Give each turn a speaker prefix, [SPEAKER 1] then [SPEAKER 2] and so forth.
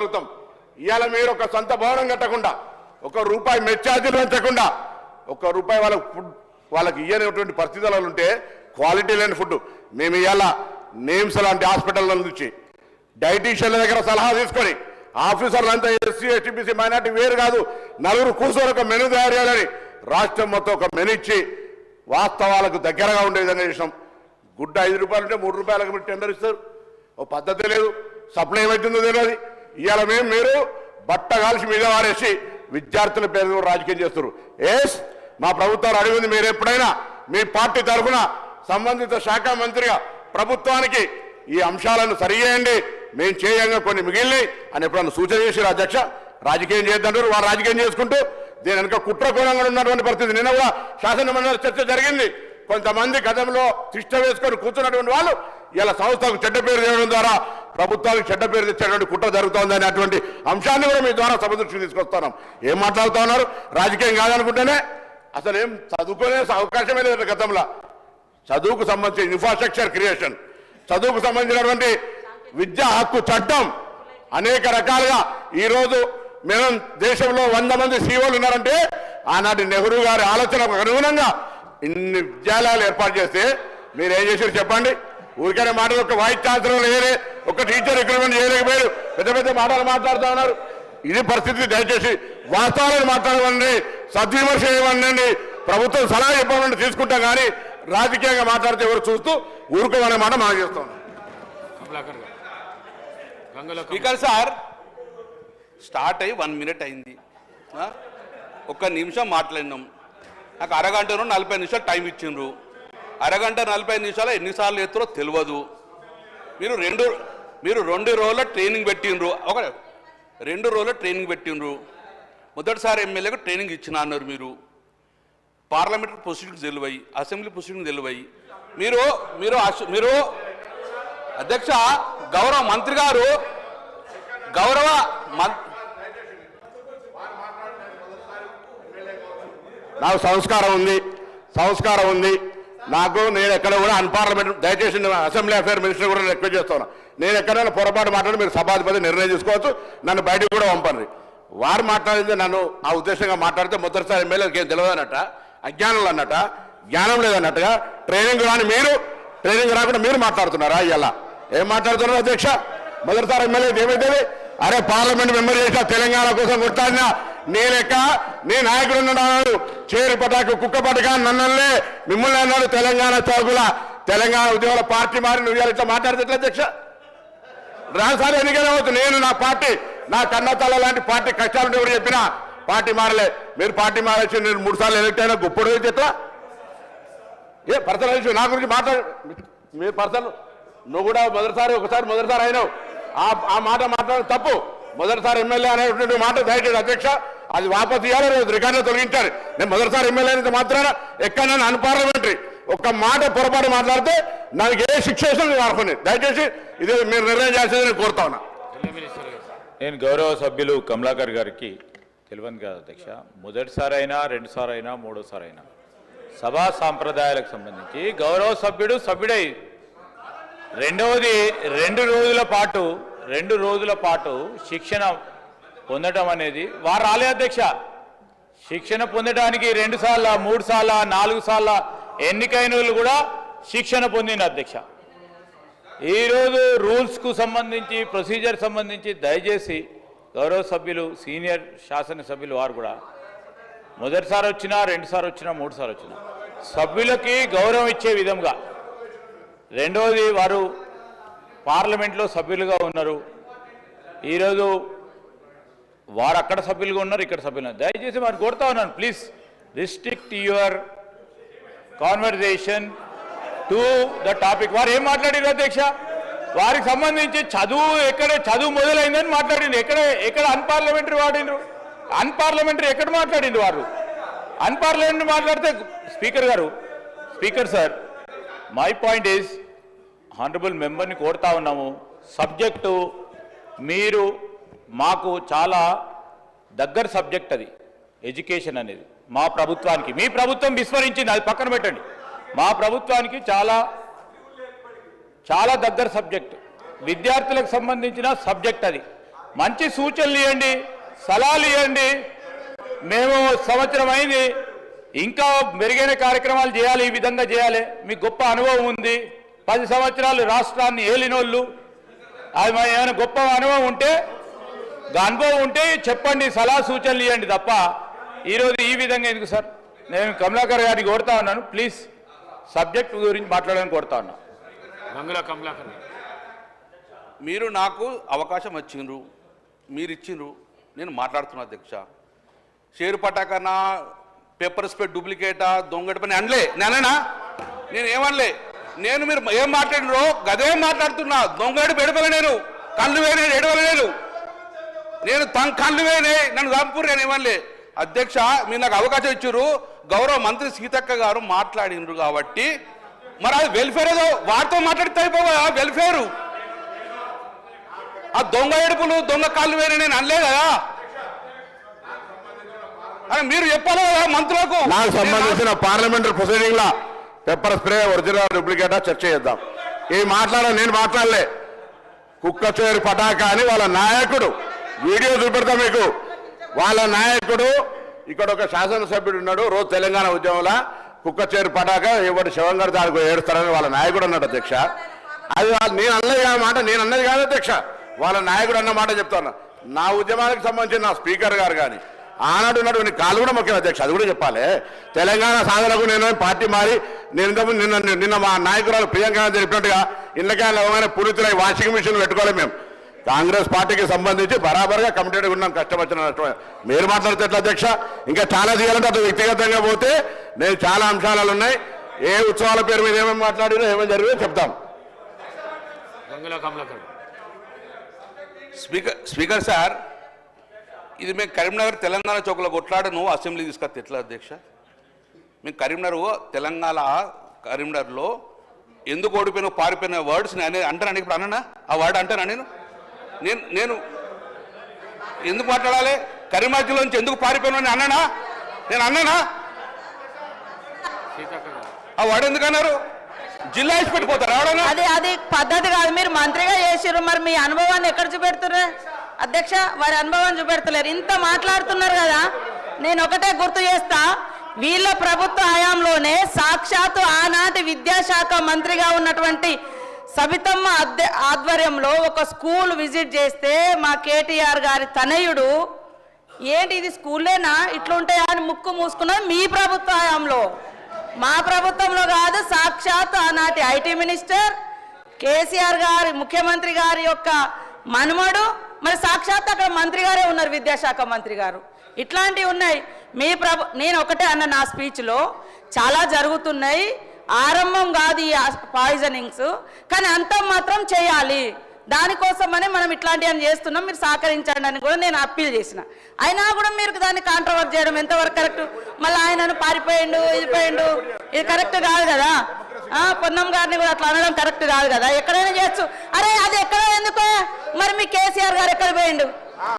[SPEAKER 1] ప్రభుత్వం. ఇవాళ మీరు ఒక సొంత భవనం కట్టకుండా ఒక రూపాయి మెచ్చార్జీలు పెంచకుండా ఒక రూపాయి వాళ్ళకి ఫుడ్ వాళ్ళకి ఇయ్యనటువంటి పరిస్థితులు ఉంటే క్వాలిటీ లేని ఫుడ్ మేము ఇవాళ నేమ్స్ లాంటి హాస్పిటల్ నుంచి డైటీషియన్ల దగ్గర సలహా తీసుకొని ఆఫీసర్లు అంతా ఎస్సీ ఎస్టీబీసీ మైనార్టీ వేరు కాదు నలుగురు కూర్చొని ఒక మెను తయారు చేయాలని రాష్ట్రం మొత్తం ఒక మెను ఇచ్చి వాస్తవాలకు దగ్గరగా ఉండే విధంగా చేసినాం. గుడ్డ ఐదు రూపాయలు ఉంటే మూడు రూపాయలకు మీరు టెండర్ ఇస్తారు. ఓ పద్ధతి లేదు. సప్లై ఏమవుతుందో తెలియదు. ఇవాళ మేము మీరు బట్ట కాల్చి మీద వారేసి విద్యార్థుల పేరు రాజకీయం చేస్తారు ఎస్ మా ప్రభుత్వాలు అడిగింది మీరు ఎప్పుడైనా మీ పార్టీ తరఫున సంబంధిత శాఖ మంత్రిగా ప్రభుత్వానికి ఈ అంశాలను సరిచేయండి మేము చేయంగా కొన్ని మిగిలినాయి అని ఎప్పుడన్నా సూచన చేసి అధ్యక్ష? రాజకీయం చేద్దంటారు వారు రాజకీయం చేసుకుంటూ దీని వెనుక కుట్రకోణంగా ఉన్నటువంటి పరిస్థితి. నిన్న కూడా శాసనమండలి చర్చ జరిగింది. కొంతమంది గతంలో తిష్ట వేసుకొని కూర్చున్నటువంటి వాళ్ళు ఇలా సంస్థకు చెడ్డ పేరు తేవడం ద్వారా ప్రభుత్వానికి చెడ్డ పేరు తెచ్చేటువంటి కుట్ర జరుగుతోంది అనేటువంటి అంశాన్ని కూడా మీ ద్వారా సభ దృష్టికి తీసుకొస్తున్నాం. ఏం మాట్లాడుతూ ఉన్నారు? రాజకీయం కాదనుకుంటేనే అసలు ఏం చదువుకునే అవకాశమే లేదు గతంలో. చదువుకు సంబంధించిన ఇన్ఫ్రాస్ట్రక్చర్ క్రియేషన్ చదువుకు సంబంధించినటువంటి విద్యా హక్కు చట్టం అనేక రకాలుగా ఈరోజు మేము దేశంలో వంద మంది సీఓలు ఉన్నారంటే ఆనాటి నెహ్రూ గారి ఆలోచనకు అనుగుణంగా ఇన్ని విద్యాలయాలు ఏర్పాటు చేస్తే మీరు ఏం చేశారు చెప్పండి? ఊరికనే మాటలు ఒక వైస్ ఛాన్సలర్ లేరే ఒక టీచర్ రిక్రూట్మెంట్ చేయలేకపోయారు పెద్ద పెద్ద మాటలు మాట్లాడుతూ ఉన్నారు. ఇది పరిస్థితి దయచేసి వాస్తవాలను మాట్లాడమండి సద్విమర్శ చేయమండి ప్రభుత్వం సలహా చెప్పమండి తీసుకుంటాం కానీ రాజకీయంగా మాట్లాడితే ఎవరు చూస్తూ ఊరుకోమనే మాట మనం చేస్తాం.
[SPEAKER 2] స్పీకర్ సార్ స్టార్ట్ అయ్యి వన్ మినిట్ అయింది. ఆ? ఒక్క నిమిషం మాట్లాడినాం. నాకు అరగంటను నలభై నిమిషాలు టైం ఇచ్చిండ్రు. అరగంట నలభై నిమిషాలు ఎన్నిసార్లు ఎత్తురో తెలియదు. మీరు రెండు మీరు రెండు రోజుల ట్రైనింగ్ పెట్టిండ్రు. ఒక రెండు రోజుల ట్రైనింగ్ పెట్టిండ్రు. మొదటిసారి ఎమ్మెల్యేకు ట్రైనింగ్ ఇచ్చిన అన్నారు మీరు. పార్లమెంటరీ ప్రొసీడింగ్స్ తెలివై అసెంబ్లీ ప్రొసీడింగ్ తెలివై. మీరు మీరు మీరు అధ్యక్ష గౌరవ మంత్రి గారు గౌరవ మం-
[SPEAKER 1] నాకు సంస్కారం ఉంది సంస్కారం ఉంది. నాకు నేను ఎక్కడ కూడా అన్పార్లమెంట్ దయచేసి నేను అసెంబ్లీ అఫేర్ మినిస్టర్ కూడా రిక్వెస్ట్ చేస్తాను నేను ఎక్కడైనా పొరపాటు మాట్లాడి మీరు సభాధిపతి నిర్ణయం తీసుకోవచ్చు నన్ను బయటకు కూడా పంపండి. వారు మాట్లాడింది నన్ను ఆ ఉద్దేశంగా మాట్లాడితే మొదటిసారి ఎమ్మెల్యేకి ఏం తెలియదన్నట అజ్ఞానం అన్నట జ్ఞానం లేదన్నట్టుగా ట్రైనింగ్ రాని మీరు ట్రైనింగ్ రాకుండా మీరు మాట్లాడుతున్నారా ఇలా ఏం మాట్లాడుతున్నారు అధ్యక్ష? మొదటిసారి ఎమ్మెల్యే ఏమైతే అరే పార్లమెంట్ మెంబర్ చేసిన తెలంగాణ కోసం కొట్లాడినా నీ లెక్క నీ నాయకుడు ఉన్నాడు. చేరు పటాకు కుక్క పటకా నన్నల్లే. మిమ్మల్ని అన్నాడు తెలంగాణ చౌకుల తెలంగాణ ఉద్యోగుల పార్టీ మారి నువ్వు ఇట్లా మాట్లాడితే ఎట్లా అధ్యక్ష? రాసారి ఎన్నికలు నేను నా పార్టీ నా కన్నతల్ల లాంటి పార్టీ కష్టాలు ఎవరు చెప్పినా పార్టీ మారలే. మీరు పార్టీ మారేసి నేను మూడు సార్లు ఎలక్ట్ అయినా గొప్పడు చెట్లా ఏ పర్సనల్ ఇష్యూ. నా గురించి మాట్లాడు మీరు పర్సనల్. నువ్వు కూడా మొదటిసారి ఒకసారి మొదటిసారి అయినావు. ఆ ఆ మాట మాట్లాడడం తప్పు. మొదటిసారి ఎమ్మెల్యే అనేటువంటి మాట దయచేసి అధ్యక్ష. అది వాపసు ఇవ్వాలి రేపు రికార్డులో తొలగించారు నేను మొదటిసారి ఎమ్మెల్యే అయితే మాత్రాన ఎక్కడైనా అన్పార్లమెంటరీ ఒక్క మాట పొరపాటు మాట్లాడితే నాకు ఏ శిక్ష వేసినా దయచేసి ఇది మీరు నిర్ణయం చేసేది నేను కోరుతా ఉన్నా.
[SPEAKER 3] నేను గౌరవ సభ్యులు కమలాకర్ గారికి తెలియదు కాదు అధ్యక్ష. మొదటిసారి అయినా రెండుసారి అయినా మూడోసారి అయినా సభా సాంప్రదాయాలకు సంబంధించి గౌరవ సభ్యుడు సభ్యుడై రెండవది రెండు రోజుల పాటు రెండు రోజుల పాటు శిక్షణ పొందడం అనేది వారు రాలే అధ్యక్ష. శిక్షణ పొందడానికి రెండు సార్ల మూడు సార్ల నాలుగు సార్ల ఎన్నికైన వాళ్ళు కూడా శిక్షణ పొందిన అధ్యక్ష. ఈరోజు రూల్స్కు సంబంధించి ప్రొసీజర్ సంబంధించి దయచేసి గౌరవ సభ్యులు సీనియర్ శాసనసభ్యులు వారు కూడా మొదటిసారి వచ్చినా రెండుసారి వచ్చినా మూడుసారి వచ్చినా సభ్యులకి గౌరవం ఇచ్చే విధంగా రెండవది వారు పార్లమెంట్లో సభ్యులుగా ఉన్నారు. ఈరోజు వారు అక్కడ సభ్యులుగా ఉన్నారు ఇక్కడ సభ్యులు దయచేసి వారు కోరుతా ఉన్నాను please restrict your conversation to the topic వారు ఏం మాట్లాడారు అధ్యక్ష? వారికి సంబంధించి చదువు ఎక్కడ చదువు మొదలైందని మాట్లాడింది ఎక్కడ ఎక్కడ అన్పార్లమెంటరీ వాడిండ్రు? అన్పార్లమెంటరీ ఎక్కడ మాట్లాడింది వారు? అన్పార్లమెంటరీ మాట్లాడితే స్పీకర్ గారు speaker sir my point is honourable మెంబర్ని కోరుతా ఉన్నాము. సబ్జెక్టు మీరు మాకు చాలా దగ్గర సబ్జెక్ట్ అది ఎడ్యుకేషన్ అనేది. మా ప్రభుత్వానికి మీ ప్రభుత్వం విస్మరించింది అది పక్కన పెట్టండి. మా ప్రభుత్వానికి చాలా చాలా దగ్గర సబ్జెక్ట్. విద్యార్థులకు సంబంధించిన సబ్జెక్ట్ అది. మంచి సూచనలు ఇవ్వండి సలహాలు ఇవ్వండి. మేము సంవత్సరం అయింది ఇంకా మెరుగైన కార్యక్రమాలు చేయాలి ఈ విధంగా చేయాలి. మీకు గొప్ప అనుభవం ఉంది. పది సంవత్సరాలు రాష్ట్రాన్ని ఏలినోళ్ళు. అది ఏమైనా గొప్ప అనుభవం ఉంటే అనుభవం ఉంటే చెప్పండి సలహా సూచనలు ఇవ్వండి తప్ప ఈరోజు ఈ విధంగా ఎందుకు సార్? నేను కమలాకర్ గారిని కోరుతా ఉన్నాను ప్లీజ్. సబ్జెక్ట్ గురించి మాట్లాడడానికి కోరుతా
[SPEAKER 4] గంగుల కమలాకర్
[SPEAKER 2] మీరు నాకు అవకాశం వచ్చిండ్రు మీరు ఇచ్చిండ్రు నేను మాట్లాడుతున్నా అధ్యక్ష. షేరు పటాకనా పేపర్ స్పెడ్ డూప్లికేటా దొంగటి పని అనలే. నేనేనా? నేను ఏమనలే? నేను మీరు ఏం మాట్లాడినరో గదేం మాట్లాడుతున్నా. దొంగడు పెడపల నేను కళ్ళు వేనే ఎడవల నేను నేను తన కళ్ళు వేనే నన్ను చంపురు నేను అధ్యక్ష మీరు నాకు అవకాశం ఇచ్చారు. గౌరవ మంత్రి సీతక్క గారు మాట్లాడినరు కాబట్టి. మరి అది వెల్ఫేర్ ఏదో వారితో మాట్లాడితే అయిపోవా? వెల్ఫేరు ఆ దొంగ ఏడుపులు దొంగ కాళ్ళు వేరే నేను అనలే కదా. అని మీరు చెప్పాలి కదా మంత్రులకు.
[SPEAKER 1] నాకు సంబంధించిన పార్లమెంటరీ ప్రొసీడింగ్ లా పెప్పర్ స్ప్రే ఒరిజినల్ డూప్లికేటా చర్చ చేద్దాం. ఈ మాట్లాడ నేను మాట్లాడలే. కుక్క చేరు పటాక అని వాళ్ళ నాయకుడు. వీడియో చూపెడతా మీకు. వాళ్ళ నాయకుడు ఇక్కడ ఒక శాసనసభ్యుడు ఉన్నాడు రోజు తెలంగాణ ఉద్యమంలో కుక్క చేరు పటాక ఎవడు శివం గారి దానికి ఏడుస్తారని వాళ్ళ నాయకుడు అన్నాడు అధ్యక్ష. అది నేను అన్నది కాదు మాట నేను అన్నది కాదు అధ్యక్ష. వాళ్ళ నాయకుడు అన్న మాట చెప్తాను. నా ఉద్యమానికి సంబంధించిన నా స్పీకర్ గారు కానీ ఆనాడు ఉన్నటువంటి కాలు కూడా ముఖ్యం అధ్యక్ష అది కూడా చెప్పాలి. తెలంగాణ సాధనకు నేను పార్టీ మారి నేను ఇంతకు నిన్న నిన్న మా నాయకురాలు ప్రియాంక గాంధీ చెప్పినట్టుగా ఇళ్ళకే లవగానే పురితులై వాషింగ్ మిషన్ పెట్టుకోవాలి మేము. కాంగ్రెస్ పార్టీకి సంబంధించి బరాబర్గా కమిటెడ్గా ఉన్నాం. కష్టం వచ్చిన. మీరు మాట్లాడితే ఎట్లా అధ్యక్ష? ఇంకా చాలా చేయాలంటే అటు వ్యక్తిగతంగా పోతే నేను చాలా అంశాలు ఉన్నాయి. ఏ ఉత్సవాల పేరు మీద ఏమేమి మాట్లాడినా ఏమేమి జరిగిందో చెప్తాం.
[SPEAKER 2] స్పీకర్ స్పీకర్ సార్ ఇది మేము కరీంనగర్ తెలంగాణ చౌకలో కొట్లాడను అసెంబ్లీ తీసుకొస్తే ఎట్లా అధ్యక్ష? మేము కరీంనగర్ తెలంగాణ కరీంనగర్లో ఎందుకు ఓడిపోయిన పారిపోయిన వర్డ్స్ నేను అంటాను ఇప్పుడు అన్నా ఆ వర్డ్ అంటానా నేను? నేను నేను ఎందుకు మాట్లాడాలి? కరీంనగర్లోంచి ఎందుకు పారిపోయినా అన్నానా? నేను అన్నానా? ఆ వాడు ఎందుకు అన్నారు? జిల్లా పెట్టిపోతారు ఎవడన్నా?
[SPEAKER 5] అది అది పద్ధతి కాదు. మీరు మంత్రిగా చేసిర్రు. మరి మీ అనుభవాన్ని ఎక్కడ చూపెడుతున్నారు అధ్యక్ష వారి అనుభవాన్ని చూపెడతలేరు. ఇంత మాట్లాడుతున్నారు కదా. నేను ఒకటే గుర్తు చేస్తా. వీళ్ళ ప్రభుత్వ హయాంలోనే సాక్షాత్తు ఆనాటి విద్యాశాఖ మంత్రిగా ఉన్నటువంటి సబితమ్మ అద్దె ఆధ్వర్యంలో ఒక స్కూల్ విజిట్ చేస్తే మా కేటీఆర్ గారి తనయుడు ఏంటి ఇది స్కూల్లేనా ఇట్లుంటాయా? అని ముక్కు మూసుకున్నది మీ ప్రభుత్వ హయాంలో మా ప్రభుత్వంలో కాదు సాక్షాత్ ఆనాటి ఐటీ మినిస్టర్ కేసీఆర్ గారి ముఖ్యమంత్రి గారి యొక్క మనుమడు మరి సాక్షాత్ అక్కడ మంత్రి గారే ఉన్నారు విద్యాశాఖ మంత్రి గారు. ఇట్లాంటివి ఉన్నాయి. మీ ప్రభు నేను ఒకటే అన్న నా స్పీచ్లో చాలా జరుగుతున్నాయి. ఆరంభం కాదు ఈ పాయిజనింగ్స్. కానీ అంతం మాత్రం చేయాలి. దానికోసమనే మనం ఇట్లాంటివన్నీ చేస్తున్నాం మీరు సహకరించండి అని కూడా నేను అప్పీల్ చేసిన. అయినా కూడా మీరు దాన్ని కాంట్రవర్ట్ చేయడం ఎంతవరకు కరెక్ట్ మళ్ళీ ఆయనను పారిపోయిండు ఇది పోయిండు ఇది కరెక్ట్ కాదు కదా. పొన్నం గారిని కూడా అట్లా అనడం కరెక్ట్ కాదు కదా. ఎక్కడైనా చేయొచ్చు. అరే అది ఎక్కడ ఎందుకో? మరి మీ కేసీఆర్ గారు ఎక్కడ పోయిండు?